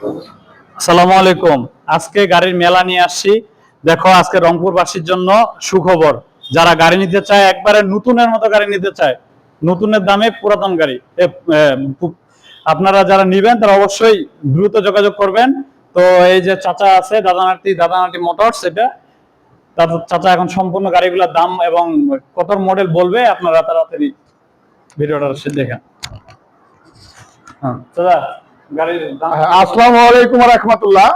আসসালামু আলাইকুম। আজকে গাড়ির মেলা নিয়ে আসছি। দেখো আজকে রংপুরবাসীর জন্য সুখবর। যারা গাড়ি নিতে চায় একবারে নতুনের মতো গাড়ি নিতে চায়। নতুনের দামে পুরাতন গাড়ি। আপনারা যারা নিবেন তারা অবশ্যই দ্রুত যোগাযোগ করবেন। তো এই যে চাচা আছে দাদানাটি দাদানাটি মোটরস এটা। তাদের চাচা এখন সম্পূর্ণ গাড়িগুলোর দাম এবং কত মডেল বলবে আপনারা তাড়াতাড়ি ভিডিওটা দেখেন। হ্যাঁ হ্যাঁ, আসসালামু আলাইকুম রহমতুল্লাহ।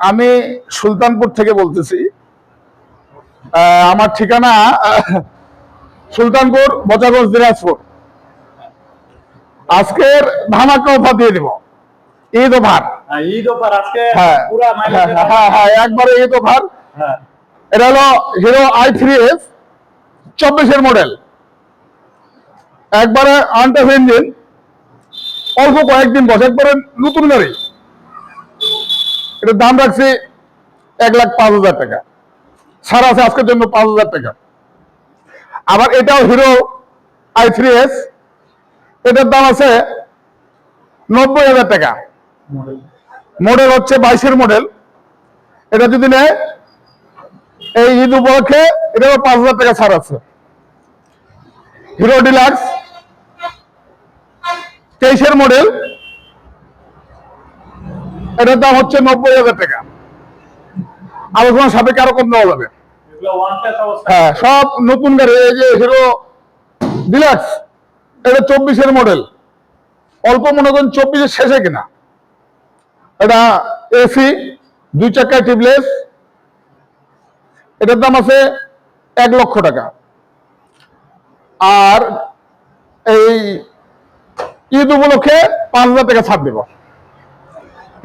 আমি সুলতানপুর থেকে বলতেছি। আমার ঠিকানা সুলতানপুর বচাগঞ্জ দিনাজপুর। আজকের ধামাকা অফার দিয়ে দিব। ঈদ ওভার হ্যাঁ, ঈদ অফার আজকে হ্যাঁ হ্যাঁ হ্যাঁ, হ্যাঁ একবারে ঈদ ওভার হ্যাঁ। এটা হলো হিরো আই থ্রি এস চব্বিশের মডেল একবারে আনটাস ইঞ্জিন অল্প কয়েকদিন বসে একবারে নতুন গাড়ি। এটার দাম রাখছি এক লাখ পাঁচ হাজার টাকা। সারা আছে আজকের জন্য পাঁচ হাজার টাকা। আবার এটাও হিরো আই থ্রি এস। এটার দাম আছে নব্বই হাজার টাকা। মডেল। হচ্ছে বাইশের মডেল। এটা যদি নেয় এই ঈদ উপলক্ষে এটাও পাঁচ হাজার টাকা ছাড় আছে। Hero deluxe. তেইশের মডেল এটার দাম হচ্ছে নব্বই হাজার টাকা। আলোচনার সাপেক্ষে আরও কম দেওয়া যাবে। হ্যাঁ সব নতুন গাড়ি, এই যে হিরো ডিলাক্স এটা চব্বিশের মডেল অল্প মনে করেন চব্বিশের শেষে কিনা। এটা এসি দুই চাকা টিবলেস এটার দাম আছে এক লক্ষ টাকা। আর এই ঈদ উপলক্ষে পাঁচ হাজার টাকা ছাড় দেব।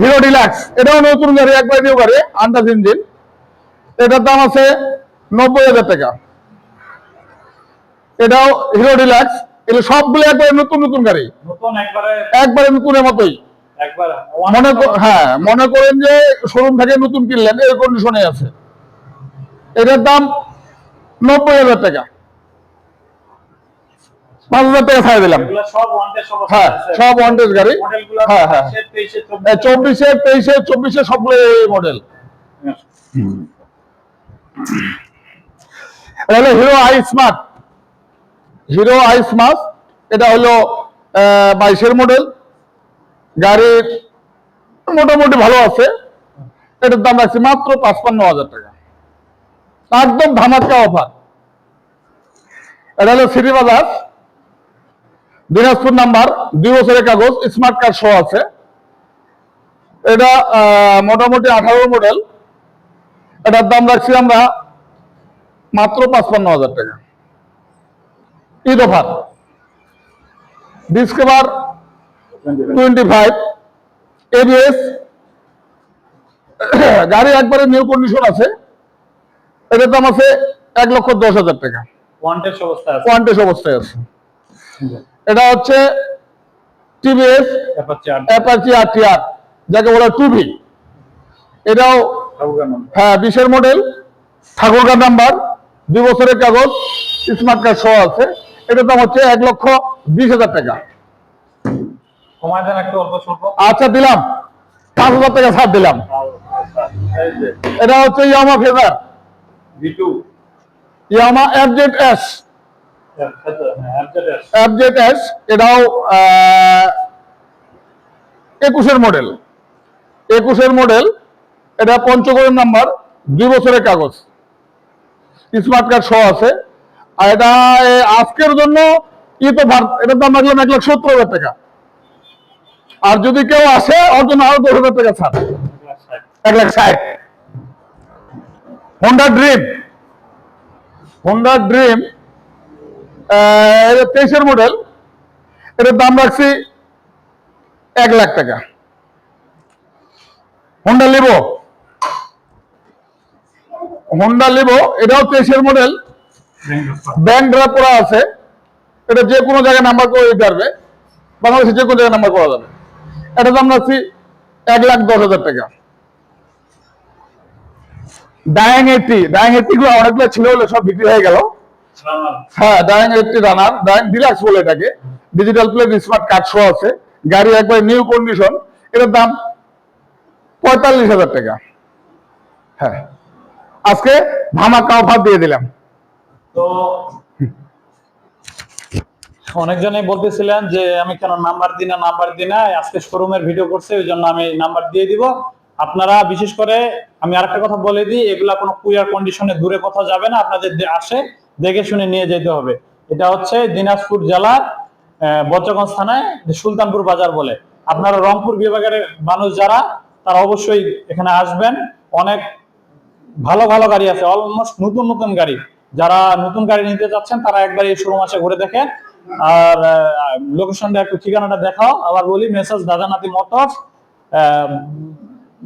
হিরো ডিলাক্স এটাও নতুন গাড়ি একবার নিউ গাড়ি আন্দাজ ইঞ্জিন এটার দাম আছে নব্বই হাজার টাকা। এটাও হিরো ডিলাক্স এগুলো সবগুলো একবারে নতুন নতুন গাড়ি। একবারে নতুনের মতোই। মনে হ্যাঁ মনে করেন যে শোরুম থেকে নতুন কিনলেন এই কন্ডিশনে আছে। এটার দাম নব্বই হাজার টাকা। পাঁচ হাজার টাকা ছাড়ে দিলাম। সব ওয়ান টেস্ট অবস্থা হ্যাঁ সব ওয়ান্টেজ গাড়ি। হ্যাঁ হ্যাঁ। চব্বিশে। চব্বিশে তেইশে চব্বিশে সবগুলো এই মডেল। এটা হলো Hero I smart. Hero I smart এটা হলো বাইশের মডেল। গাড়ির মোটামুটি ভালো আছে। এটার দাম রাখছি মাত্র পাঁচপান্ন হাজার টাকা। একদম ধামাকা অফার। এটা হলো সিটি বাজার দিনাজপুর নাম্বার দুই বছরের কাগজ স্মার্ট কার্ড সহ আছে। এটা মোটামুটি আঠারো মডেল এটার দাম রাখছি আমরা মাত্র পাঁচপান্ন হাজার টাকা। Eid offer. Discover twenty five ABS গাড়ি একবারে নিউ কন্ডিশন আছে। এটার দাম আছে এক লক্ষ দশ হাজার টাকা। ওয়ান টেস্ট অবস্থা আছে। কোয়ান্টেস অবস্থায় আছে। এটা হচ্ছে TVS Apache R Apache R TR যাকে বলা টুভি এটাও হ্যাঁ বিশের মডেল ঠাকুরগাঁ নাম্বার দুই বছরের কাগজ স্মার্ট কার্ড সহ আছে। এটার দাম হচ্ছে এক লক্ষ বিশ হাজার টাকা। আচ্ছা দিলাম। পাঁচ হাজার টাকা ছাড় দিলাম। এটা হচ্ছে Yamaha V2 Yamaha F Z S FZS F এটাও একুশের মডেল একুশের মডেল এটা পঞ্চগড়ের নাম্বার দুই বছরের কাগজ। স্মার্ট কার্ড সহ আছে। আর এটা আজকের জন্য ই তো এটার দাম রাখলাম এক লাখ সত্তর হাজার টাকা। আর যদি কেউ আসে, ওর জন্য আরও দশ হাজার টাকা ছাড়। এক লাখ ষাট। হোন্ডা ড্রিম হোন্ডা ড্রিম তেইশের মডেল এটার দাম রাখছি এক লাখ টাকা। হোন্ডা লিভো হোন্ডা লিভো এটাও তেইশের মডেল ব্যাংক ড্রাফ করা আছে। এটা যে কোনো জায়গায় নাম্বার করে দিতে পারবে। বাংলাদেশে যে কোনো জায়গায় নাম্বার করা যাবে। এটার দাম রাখছি এক লাখ দশ হাজার টাকা। ডায়াং এটি ডায়াং এটি গুলো অনেকগুলো ছিল হলে সব বিক্রি হয়ে গেল। হ্যাঁ ডায়াং এইটটি রানার ডায়াং ডিলাক্স বলে এটাকে। Digital plate smart card show আছে। গাড়ি একবার নিউ কন্ডিশন এটার দাম পঁয়তাল্লিশ হাজার টাকা। হ্যাঁ। আজকে ধামাকা অফার দিয়ে দিলাম। তো অনেকজনই বলতেছিলেন যে আমি কেন নাম্বার দিই না নাম্বার দিই না? আজকে শোরুমের ভিডিও করছে ওই জন্য আমি নাম্বার দিয়ে দিব। আপনারা বিশেষ করে আমি আরেকটা কথা বলে দিই এগুলা কোনো কুইয়ার কন্ডিশনে দূরে কোথাও যাবে না। আপনাদের আসে দেখে শুনে নিয়ে যেতে হবে। এটা হচ্ছে দিনাজপুর জেলার আহ, বজ্রগঞ্জ থানায় সুলতানপুর বাজার বলে। আপনারা রংপুর বিভাগের মানুষ যারা তারা অবশ্যই এখানে আসবেন। অনেক ভালো ভালো গাড়ি আছে অলমোস্ট নতুন নতুন গাড়ি। যারা নতুন গাড়ি নিতে চাচ্ছেন তারা একবার এই শোরুম আসে ঘুরে দেখেন আর লোকেশনটা একটু ঠিকানাটা দেখাও। আবার বলি মেসেজ দাদানাতি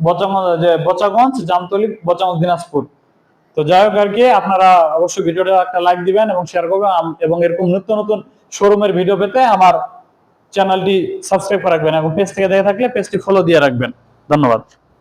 বচাগঞ্জ যে বচাগঞ্জ জামতলি বচাগঞ্জ দিনাজপুর। তো যাই হোক আর কি, আপনারা অবশ্যই ভিডিওটা একটা লাইক দিবেন এবং শেয়ার করবেন। এবং এরকম নতুন নতুন শোরুমের ভিডিও পেতে আমার চ্যানেলটি সাবস্ক্রাইব করে রাখবেন এবং পেজ থেকে দেখে থাকলে পেজটি ফলো দিয়ে রাখবেন। ধন্যবাদ।